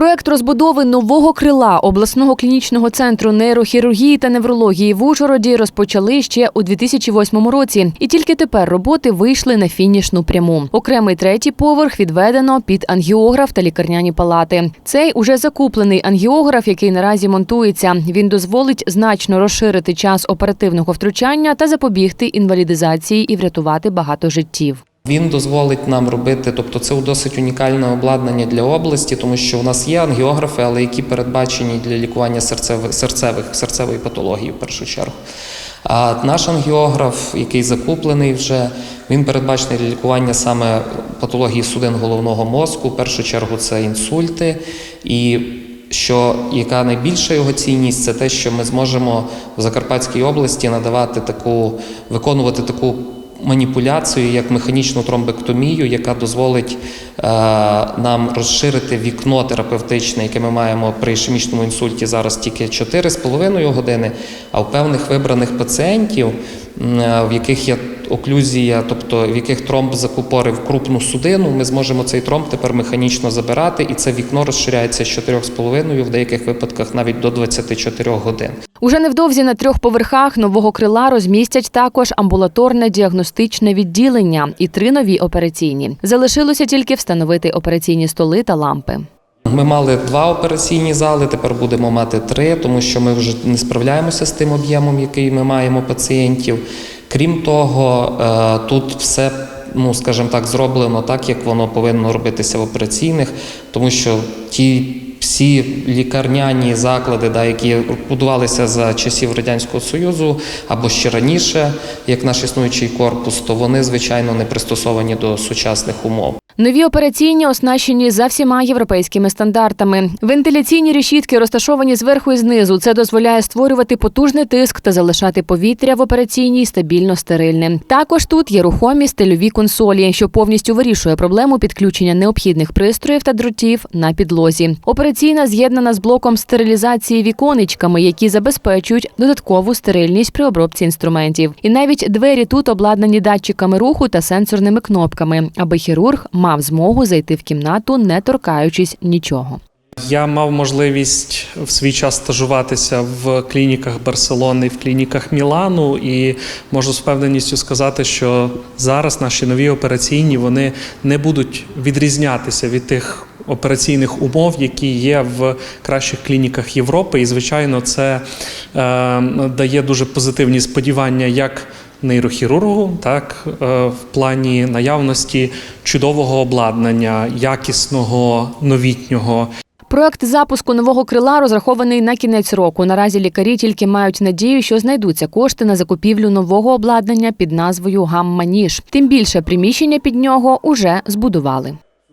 Проект розбудови нового крила обласного клінічного центру нейрохірургії та неврології в Ужгороді розпочали ще у 2008 році, і тільки тепер роботи вийшли на фінішну пряму. Окремий третій поверх відведено під ангіограф та лікарняні палати. Цей уже закуплений ангіограф, який наразі монтується. Він дозволить значно розширити час оперативного втручання та запобігти інвалідизації і врятувати багато життів. Він дозволить нам робити, тобто це досить унікальне обладнання для області, тому що у нас є ангіографи, але які передбачені для лікування серцевих серцевих серцевої патології в першу чергу. А наш ангіограф, який закуплений вже, він передбачений для лікування саме патології судин головного мозку. В першу чергу це інсульти. І що яка найбільша його цінність, це те, що ми зможемо в Закарпатській області надавати таку, виконувати таку маніпуляцію, як механічну тромбектомію, яка дозволить е, нам розширити вікно терапевтичне, яке ми маємо при ішемічному інсульті зараз тільки 4,5 години, а в певних вибраних пацієнтів, в яких є оклюзія, тобто в яких тромб закупорив крупну судину, ми зможемо цей тромб тепер механічно забирати, і це вікно розширяється з 4,5, в деяких випадках навіть до 24 годин. Уже невдовзі на трьох поверхах нового крила розмістять також амбулаторне діагностичне відділення і три нові операційні. Залишилося тільки встановити операційні столи та лампи. Ми мали два операційні зали, тепер будемо мати три, тому що ми вже не справляємося з тим об'ємом, який ми маємо пацієнтів. Крім того, е, тут все, ну скажімо так, зроблено так, як воно повинно робитися в операційних, тому що ті всі лікарняні заклади, да, які будувалися за часів Радянського Союзу або ще раніше, як наш існуючий корпус, то вони звичайно не пристосовані до сучасних умов. Нові операційні оснащені за всіма європейськими стандартами. Вентиляційні решітки розташовані зверху і знизу. Це дозволяє створювати потужний тиск та залишати повітря в операційній стабільно стерильним. Також тут є рухомі стильові консолі, що повністю вирішує проблему підключення необхідних пристроїв та дротів на підлозі. Операційна з'єднана з блоком стерилізації віконечками, які забезпечують додаткову стерильність при обробці інструментів. І навіть двері тут обладнані датчиками руху та сенсорними кнопками, аби хірург мав змогу зайти в кімнату, не торкаючись нічого. Я мав можливість в свій час стажуватися в клініках Барселони, в клініках Мілану, і можу з впевненістю сказати, що зараз наші нові операційні вони не будуть відрізнятися від тих операційних умов, які є в кращих клініках Європи. І, звичайно, це е, дає дуже позитивні сподівання як нейрохірургу, так е, в плані наявності чудового обладнання, якісного, новітнього. Проект запуску нового крила розрахований на кінець року. Наразі лікарі тільки мають надію, що знайдуться кошти на закупівлю нового обладнання під назвою Гамма-Ніж. Тим більше приміщення під нього уже збудували.